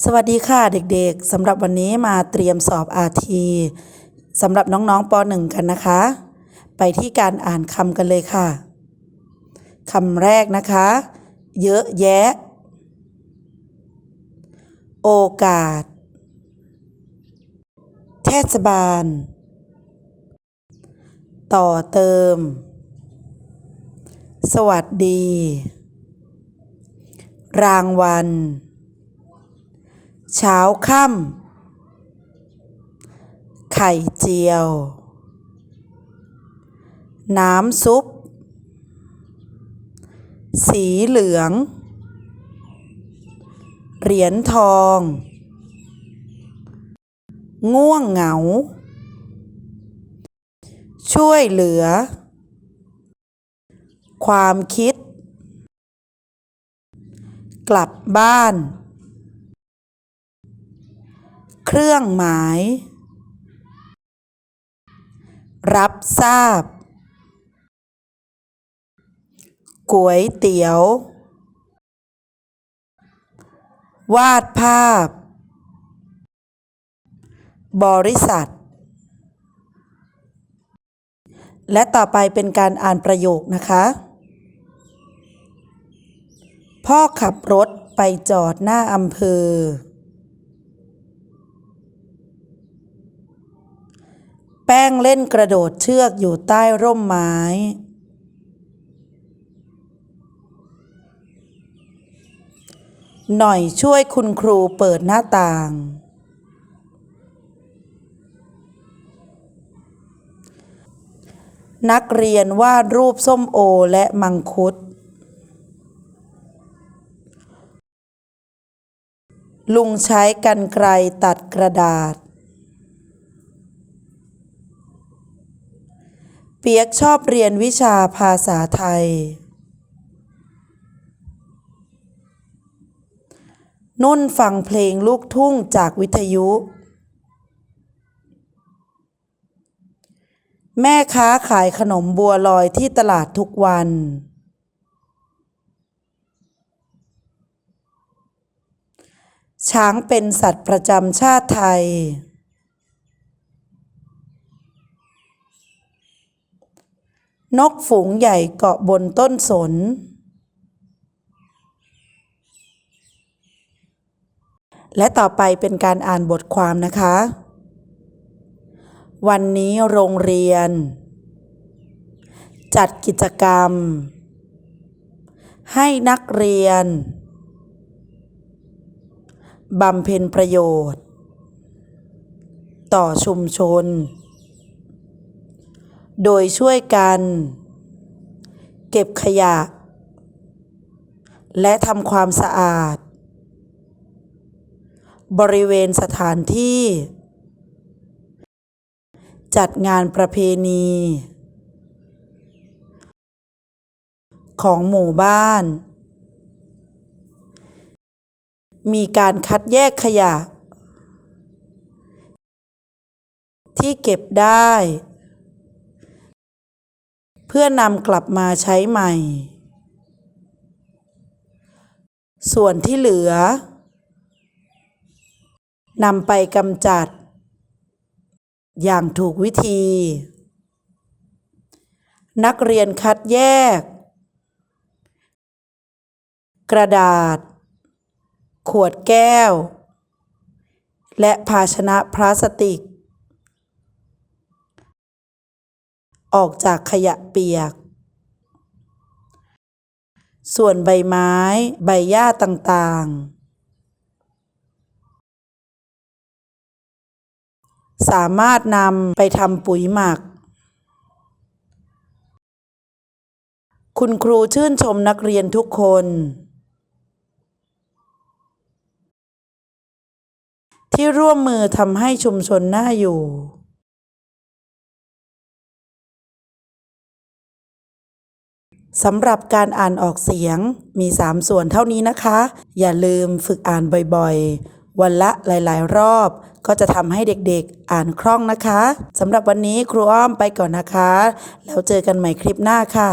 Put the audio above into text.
สวัสดีค่ะเด็กๆสำหรับวันนี้มาเตรียมสอบ RT สำหรับน้องๆป .1 กันนะคะ ไปที่การอ่านคำกันเลยค่ะคำแรกนะคะ เยอะแยะ โอกาส เทศบาล ต่อเติม สวัสดี รางวัล เช้าค่ำไข่เจียว น้ำซุป สีเหลือง เหรียญทอง ง่วงเหงา ช่วยเหลือ ความคิด กลับบ้าน เครื่องหมาย รับทราบก๋วยเตี๋ยว วาดภาพ บริษัท และต่อไปเป็นการอ่านประโยคนะคะ พ่อขับรถไปจอดหน้าอำเภอ ป้งเล่นกระโดดเชือกอยู่ใต้ร่มไม้ หน่อยช่วยคุณครูเปิดหน้าต่าง นักเรียนวาดรูปส้มโอและมังคุด ลุงใช้กันไกรตัดกระดาษ เปียกชอบเรียนวิชาภาษาไทย นุ่นฟังเพลงลูกทุ่งจากวิทยุ แม่ค้าขายขนมบัวลอยที่ตลาดทุกวัน ช้างเป็นสัตว์ประจำชาติไทย นกฝูงใหญ่เกาะบนต้นสน และต่อไปเป็นการอ่านบทความนะคะ วันนี้โรงเรียน จัดกิจกรรม ให้นักเรียนบำเพ็ญประโยชน์ ต่อชุมชน โดยช่วยกัน เก็บขยะ และทำความสะอาด บริเวณสถานที่ จัดงานประเพณี ของหมู่บ้าน มีการคัดแยกขยะ ที่เก็บได้ พื่อนำกลับมาใช้ใหม่ ส่วนที่เหลือนำไปกำจัด อย่างถูกวิธี นักเรียนคัดแยก กระดาษ ขวดแก้ว และภาชนะพลาสติก ออกจากขยะเปียก ส่วนใบไม้ ใบหญ้าต่างๆ สามารถนำไปทำปุ๋ยหมัก คุณครูชื่นชมนักเรียนทุกคน ที่ร่วมมือทำให้ชุมชนน่าอยู่ สำหรับการอ่านออกเสียงมี 3 ส่วนเท่านี้นะคะ อย่าลืมฝึกอ่านบ่อยๆ วันละหลายๆ รอบ ก็จะทำให้เด็กๆอ่านคล่องนะคะสำหรับวันนี้ครูอ้อมไปก่อนนะคะ แล้วเจอกันใหม่คลิปหน้าค่ะ